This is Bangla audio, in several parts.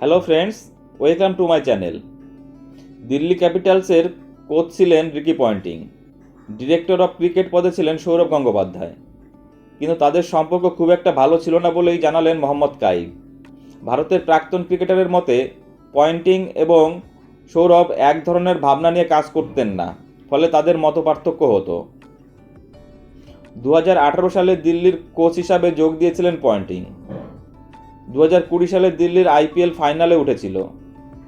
Hello friends welcome to my channel Delhi ক্যাপিটালসের coach ছিলেন Ricky Ponting director of cricket পদে ছিলেন সৌরভ গঙ্গোপাধ্যায়। কিন্তু তাদের সম্পর্ক খুব একটা ভালো ছিল না বলেই জানালেন মোহাম্মদ কাইব। ভারতের প্রাক্তন ক্রিকেটারের মতে পয়েন্টিং এবং সৌরভ এক ধরনের ভাবনা নিয়ে কাজ করতেন না, ফলে তাদের মত পার্থক্য হতো। দু হাজার আঠেরো সালে দিল্লির কোচ হিসাবে যোগ দিয়েছিলেন পয়েন্টিং দু হাজার কুড়ি সালে দিল্লির আইপিএল ফাইনালে উঠেছিল।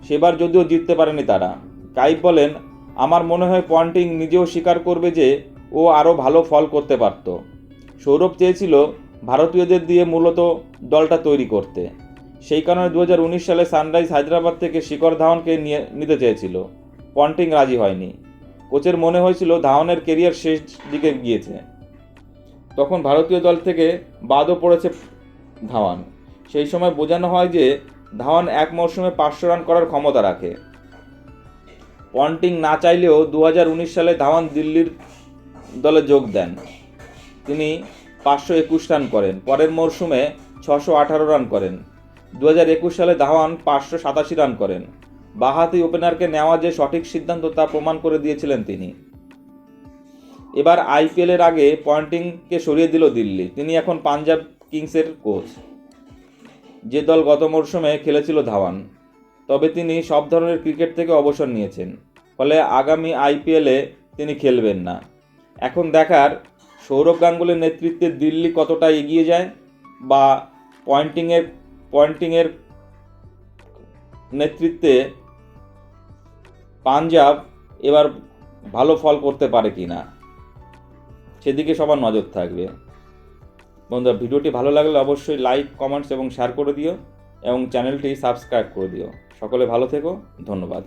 সেবার যদিও জিততে পারেনি তারা। কাইব বলেন, আমার মনে হয় পয়েন্টিং নিজেও স্বীকার করবে যে ও আরও ভালো ফল করতে পারত। সৌরভ চেয়েছিল ভারতীয়দের দিয়ে মূলত দলটা তৈরি করতে। সেই কারণে দু হাজার উনিশ সালে সানরাইজ হায়দ্রাবাদ থেকে শিখর ধাওয়ানকে নিয়ে নিতে চেয়েছিল। পন্টিং রাজি হয়নি। কোচের মনে হয়েছিল ধাওয়ানের কেরিয়ার শেষ দিকে গিয়েছে। তখন ভারতীয় দল থেকে বাদও পড়েছে ধাওয়ান। সেই সময় বোঝানো হয় যে ধাওয়ান এক মরশুমে পাঁচশো রান করার ক্ষমতা রাখে। পন্টিং না চাইলেও দু হাজার উনিশ সালে ধাওয়ান দিল্লির দলে যোগ দেন। তিনি পাঁচশো একুশ রান করেন, পরের মরশুমে ছশো আঠারো রান করেন। দু হাজার একুশ সালে ধাওয়ান পাঁচশো সাতাশি রান করেন। বাহাতি ওপেনারকে নেওয়া যে সঠিক সিদ্ধান্ত তা প্রমাণ করে দিয়েছিলেন তিনি। এবার আইপিএলের আগে পয়েন্টিংকে সরিয়ে দিল দিল্লি। তিনি এখন পাঞ্জাব কিংসের কোচ। যে দল গত মরশুমে খেলেছিল ধাওয়ান, তবে তিনি সব ধরনের ক্রিকেট থেকে অবসর নিয়েছেন, ফলে আগামী আইপিএলে তিনি খেলবেন না। এখন দেখার সৌরভ গাঙ্গুলির নেতৃত্বে দিল্লি কতটা এগিয়ে যায় বা পয়েন্টিংয়ের পয়েন্টিংয়ের নেতৃত্বে পাঞ্জাব এবার ভালো ফল করতে পারে কি না সেদিকে সবার নজর থাকবে। বন্ধুরা, ভিডিওটি ভালো লাগলে অবশ্যই লাইক কমেন্টস এবং শেয়ার করে দিও এবং চ্যানেলটি সাবস্ক্রাইব করে দিও। সকলে ভালো থেকো, ধন্যবাদ।